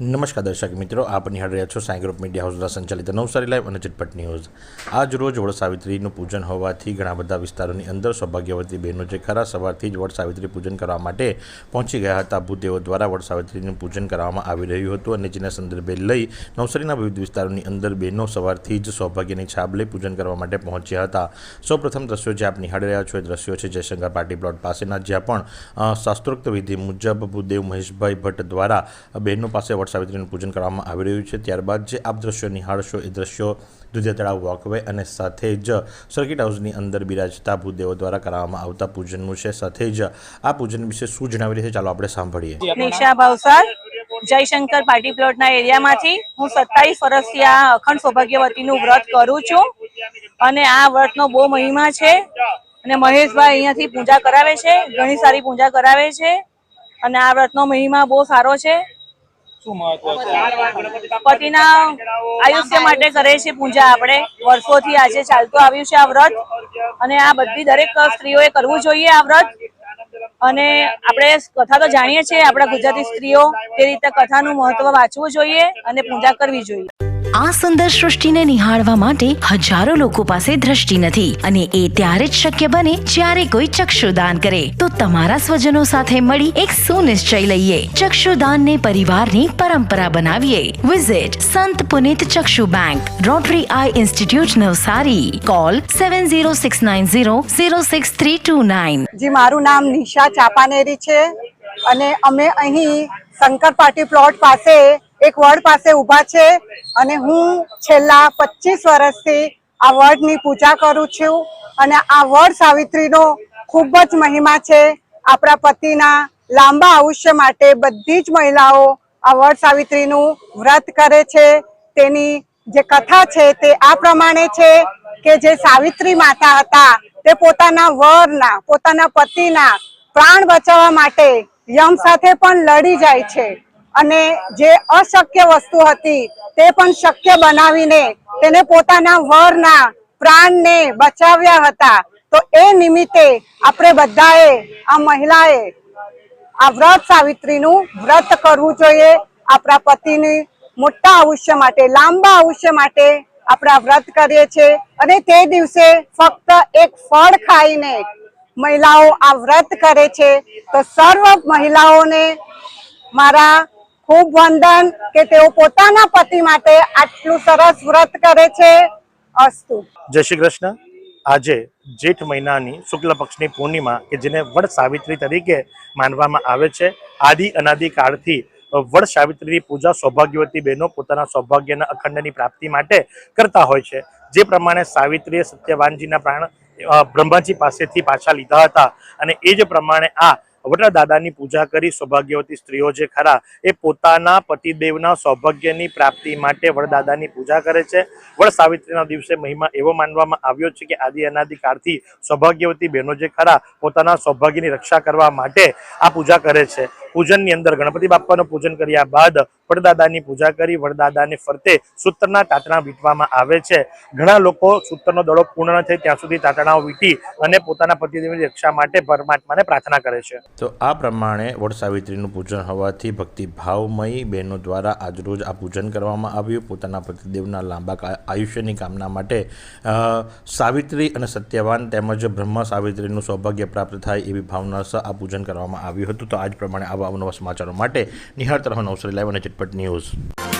નમસ્કાર દર્શક મિત્રો, આપ નિહાળ રહ્યા છો સાંઈ ગ્રુપ મીડિયા હાઉસ દ્વારા સંચાલિત નવસારી લાઈવ અને ચટપટ ન્યૂઝ. આજ રોજ વડસાવિત્રીનું પૂજન હોવાથી ઘણા બધા વિસ્તારોની અંદર સૌભાગ્યવતી બહેનો જે ખરા સવારથી જ વડસાવિત્રી પૂજન કરવા માટે પહોંચી ગયા હતા ભૂદેવો દ્વારા વડસાવિત્રીનું પૂજન કરવામાં આવી રહ્યું હતું અને જેના સંદર્ભે લઈ નવસારીના વિવિધ વિસ્તારોની અંદર બહેનો સવારથી જ સૌભાગ્યની છાપ લઈ પૂજન કરવા માટે પહોંચ્યા હતા. સૌપ્રથમ દ્રશ્યો જે આપ નિહાળી રહ્યા છો એ દ્રશ્યો છે જયશંકર પાર્ટી પ્લોટ પાસેના, જ્યાં પણ શાસ્ત્રોક્ત વિધિ મુજબ ભૂદેવ મહેશભાઈ ભટ્ટ દ્વારા બહેનો પાસે વટ સાવિત્રીનું પૂજન કરવામાં આવી રહ્યું છે. ત્યારબાદ જે આપ દ્રશ્યો નિહાળશો એ દ્રશ્યો દુધિયા તળાવ વોકવે અને સાથે જ સર્કિટ હાઉસની અંદર બિરાજતા ભૂદેવો દ્વારા કરવામાં આવતા પૂજનનું છે. સાથે જ આ પૂજન વિશે શું જણાવી રહ્યા છે? ચાલો આપણે સાંભળીએ. નિશા ભાવસાર, જયશંકર પાર્ટી એરિયામાંથી હું સત્તાવીસ વર્ષથી આ અખંડ સૌભાગ્યવતીનું વ્રત કરું છું અને આ વ્રતનો બહુ મહિમા છે અને મહેશભાઈ અહીંયાથી પૂજા કરાવે છે, ઘણી સારી પૂજા કરાવે છે અને આ વ્રતનો મહિમા બહુ સારો છે. શું મહત્વ છે? પતિના આયુષ્ય માટે કરે છે પૂજા આપણે. વર્ષોથી આજે ચાલતું આવ્યું છે આ વ્રત. અને આ બધી દરેક સ્ત્રીઓએ કરવું જોઈએ આ વ્રત. અને આપણે કથા તો જાણીએ છીએ આપણા ગુજરાતી સ્ત્રીઓ તે રીતે કથાનું મહત્વ વાંચવું જોઈએ અને પૂજા કરવી જોઈએ. આ સુંદર સૃષ્ટિને નિહાળવા માટે હજારો લોકો પાસે દ્રષ્ટિ નથી અને એ ત્યારે જ શક્ય બને જ્યારે કોઈ ચક્ષુદાન કરે. તો તમારા સ્વજનો સાથે મળી એક સુનિશ્ચય લઈએ. ચક્ષુદાનને પરિવારની પરંપરા બનાવીએ. Visit Sant Punit Chakshu bank rotary eye institute Navsari. Call seven zero six nine zero zero six three two nine જી, મારું નામ નિશા ચાપાનેરી છે અને અમે અહીં શંકર પાટી પ્લોટ પાસે એક વડ પાસે ઊભા છે અને હું છેલ્લા પચીસ વર્ષથી આ વડની પૂજા કરું છું અને આ વડ સાવિત્રીનો ખૂબ જ મહિમા છે. આપણા પતિના લાંબા આયુષ્ય માટે બધી જ મહિલાઓ આ વડ સાવિત્રીનું વ્રત કરે છે. તેની જે કથા છે તે આ પ્રમાણે છે કે જે સાવિત્રી માતા હતા તે પોતાના વરના, પોતાના પતિના પ્રાણ બચાવવા માટે યમ સાથે પણ લડી જાય છે. અને જે અશક્ય વસ્તુ હતી તે પણ શક્ય બનાવીને તેને પોતાના વરના પ્રાણને બચાવ્યા હતા. તો એ નિમિત્તે આપણે બધાએ, આ મહિલાએ આ વ્રત સાવિત્રીનું વ્રત કરવું જોઈએ આપણા પતિની મોટા આયુષ્ય માટે, લાંબા આયુષ્ય માટે આપણા વ્રત કરીએ છીએ. અને તે દિવસે ફક્ત એક ફળ ખાઈને મહિલાઓ આ વ્રત કરે છે. તો સર્વ મહિલાઓને મારા ખૂબ વંદન કે તેઓ પોતાના પતિ માટે આટલું સરસ વ્રત કરે છે. અસ્તુ. જય શ્રી કૃષ્ણ. આજે જેઠ મહિનાની શુક્લ પક્ષની પૂર્ણિમા કે જેને વડ સાવિત્રી તરીકે માનવામાં આવે છે. આદિ અનાદિ કાળથી વડ સાવિત્રીની પૂજા સૌભાગ્યવતી બહેનો પોતાના સૌભાગ્યના અખંડની પ્રાપ્તિ માટે કરતા હોય છે. જે પ્રમાણે સાવિત્રીએ સત્યવાનજીના પ્રાણ બ્રહ્માજી પાસેથી પાછા લીધા હતા અને એ જ પ્રમાણે આ વડા દાદાની પૂજા કરી સૌભાગ્યવતી સ્ત્રીઓ જે ખરા એ પોતાના પતિદેવના સૌભાગ્યની પ્રાપ્તિ માટે વડદાદાની પૂજા કરે છે. વડ સાવિત્રીના દિવસે મહિમા એવો માનવામાં આવ્યો છે કે આદિ અનાદિ કાળથી સૌભાગ્યવતી બહેનો જે ખરા પોતાના સૌભાગ્યની રક્ષા કરવા માટે આ પૂજા કરે છે. પૂજનની અંદર ગણપતિ બાપાનું પૂજન કર્યા બાદ વડદાદાની પૂજા કરી વડદાદાને ફરતે સૂત્રના તાતણા વીંટવામાં આવે છે. ઘણા લોકો સૂત્રનો દડો પૂર્ણ થાય ત્યાં સુધી તાતણાઓ વીંટી અને પોતાના પતિદેવની રક્ષા માટે પરમાત્માને પ્રાર્થના કરે છે. તો આ પ્રમાણે વડ સાવિત્રીનું પૂજન હોવાથી ભક્તિભાવમયી બહેનો દ્વારા આજરોજ આ પૂજન કરવામાં આવ્યું. પોતાના પતિદેવના લાંબા આયુષ્યની કામના માટે સાવિત્રી અને સત્યવાન તેમજ બ્રહ્મ સાવિત્રીનું સૌભાગ્ય પ્રાપ્ત થાય એવી ભાવના આ પૂજન કરવામાં આવ્યું હતું. તો આજ પ્રમાણે આવા અવનવા સમાચારો માટે નિહાળતા રહો નવસારી લાઈવ અને ચટપટ ન્યૂઝ